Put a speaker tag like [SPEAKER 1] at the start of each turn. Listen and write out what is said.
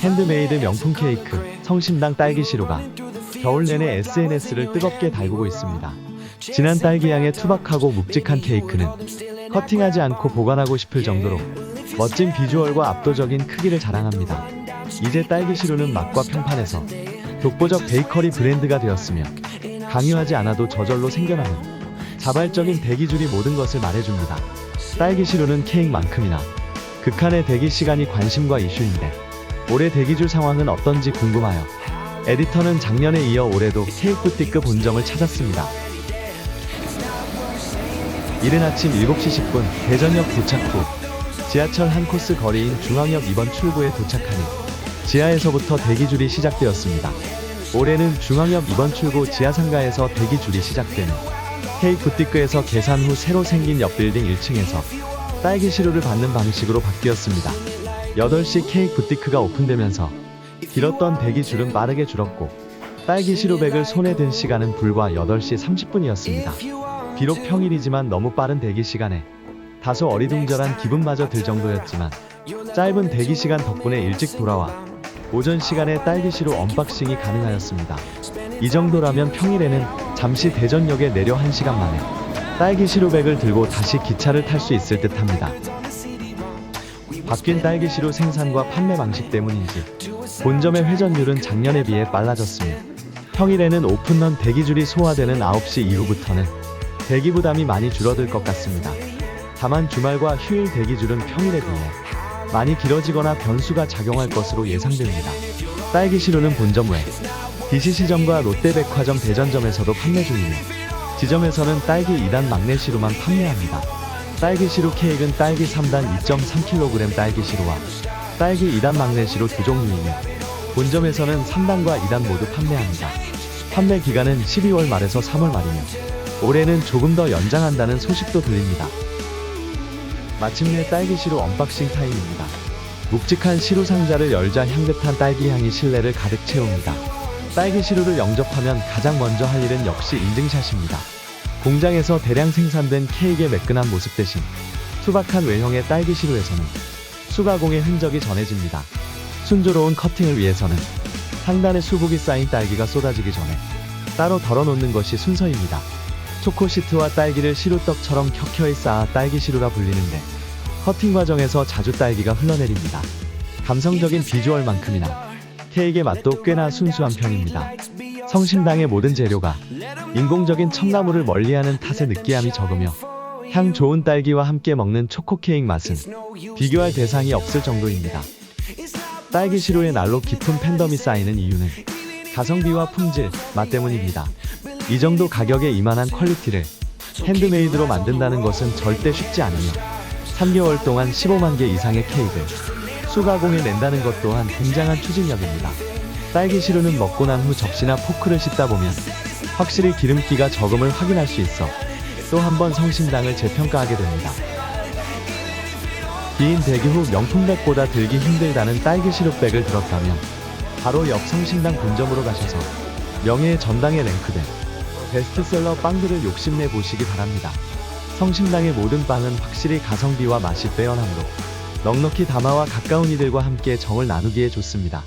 [SPEAKER 1] 핸드메이드 명품 케이크 성심당 딸기 시루가 겨울 내내 SNS를 뜨겁게 달구고 있습니다. 진한 딸기향의 투박하고 묵직한 케이크는 커팅하지 않고 보관하고 싶을 정도로 멋진 비주얼과 압도적인 크기를 자랑합니다. 이제 딸기 시루는 맛과 평판에서 독보적 베이커리 브랜드가 되었으며 강요하지 않아도 저절로 생겨나는 자발적인 대기줄이 모든 것을 말해줍니다. 딸기 시루는 케이크만큼이나 극한의 대기 시간이 관심과 이슈인데 올해 대기줄 상황은 어떤지 궁금하여 에디터는 작년에 이어 올해도 부티크 본점을 찾았습니다. 이른 아침 7시 10분 대전역 도착 후 지하철 한 코스 거리인 중앙역 2번 출구에 도착하니 지하에서부터 대기줄이 시작되었습니다. 올해는 중앙역 2번 출구 지하상가에서 대기줄이 시작되는 케이크 부티크에서 계산 후 새로 생긴 옆 빌딩 1층에서 딸기 시루를 받는 방식으로 바뀌었습니다. 8시 케이크 부티크가 오픈되면서 길었던 대기 줄은 빠르게 줄었고 딸기 시루백을 손에 든 시간은 불과 8시 30분이었습니다. 비록 평일이지만 너무 빠른 대기 시간에 다소 어리둥절한 기분마저 들 정도였지만 짧은 대기 시간 덕분에 일찍 돌아와 오전 시간에 딸기 시루 언박싱이 가능하였습니다. 이 정도라면 평일에는 잠시 대전역에 내려 1시간 만에 딸기 시루백을 들고 다시 기차를 탈 수 있을 듯 합니다. 바뀐 딸기 시루 생산과 판매 방식 때문인지 본점의 회전율은 작년에 비해 빨라졌으며 평일에는 오픈런 대기줄이 소화되는 9시 이후부터는 대기 부담이 많이 줄어들 것 같습니다. 다만 주말과 휴일 대기줄은 평일에 비해 많이 길어지거나 변수가 작용할 것으로 예상됩니다. 딸기 시루는 본점 외 DC시점과 롯데백화점 대전점에서도 판매 중이며 지점에서는 딸기 2단 막내 시루만 판매합니다. 딸기 시루 케이크는 딸기 3단 2.3kg 딸기 시루와 딸기 2단 막내 시루 두 종류이며 본점에서는 3단과 2단 모두 판매합니다. 판매 기간은 12월 말에서 3월 말이며 올해는 조금 더 연장한다는 소식도 들립니다. 마침내 딸기 시루 언박싱 타임입니다. 묵직한 시루 상자를 열자 향긋한 딸기 향이 실내를 가득 채웁니다. 딸기 시루를 영접하면 가장 먼저 할 일은 역시 인증샷입니다. 공장에서 대량 생산된 케이크의 매끈한 모습 대신 투박한 외형의 딸기 시루에서는 수가공의 흔적이 전해집니다. 순조로운 커팅을 위해서는 상단에 수북이 쌓인 딸기가 쏟아지기 전에 따로 덜어놓는 것이 순서입니다. 초코 시트와 딸기를 시루떡처럼 켜켜이 쌓아 딸기 시루라 불리는데 커팅 과정에서 자주 딸기가 흘러내립니다. 감성적인 비주얼만큼이나 케이크의 맛도 꽤나 순수한 편입니다. 성심당의 모든 재료가 인공적인 첨가물을 멀리하는 탓에 느끼함이 적으며 향 좋은 딸기와 함께 먹는 초코 케이크 맛은 비교할 대상이 없을 정도입니다. 딸기 시루의 날로 깊은 팬덤이 쌓이는 이유는 가성비와 품질, 맛 때문입니다. 이 정도 가격에 이만한 퀄리티를 핸드메이드로 만든다는 것은 절대 쉽지 않으며 3개월 동안 15만 개 이상의 케이크를 수가공해 낸다는 것 또한 굉장한 추진력입니다. 딸기 시루는 먹고 난 후 접시나 포크를 씻다 보면 확실히 기름기가 적음을 확인할 수 있어 또 한 번 성심당을 재평가하게 됩니다. 긴 대기 후 명품백보다 들기 힘들다는 딸기 시루백을 들었다면 바로 옆 성심당 본점으로 가셔서 명예의 전당에 랭크된 베스트셀러 빵들을 욕심내 보시기 바랍니다. 성심당의 모든 빵은 확실히 가성비와 맛이 빼어나므로 넉넉히 담아와 가까운 이들과 함께 정을 나누기에 좋습니다.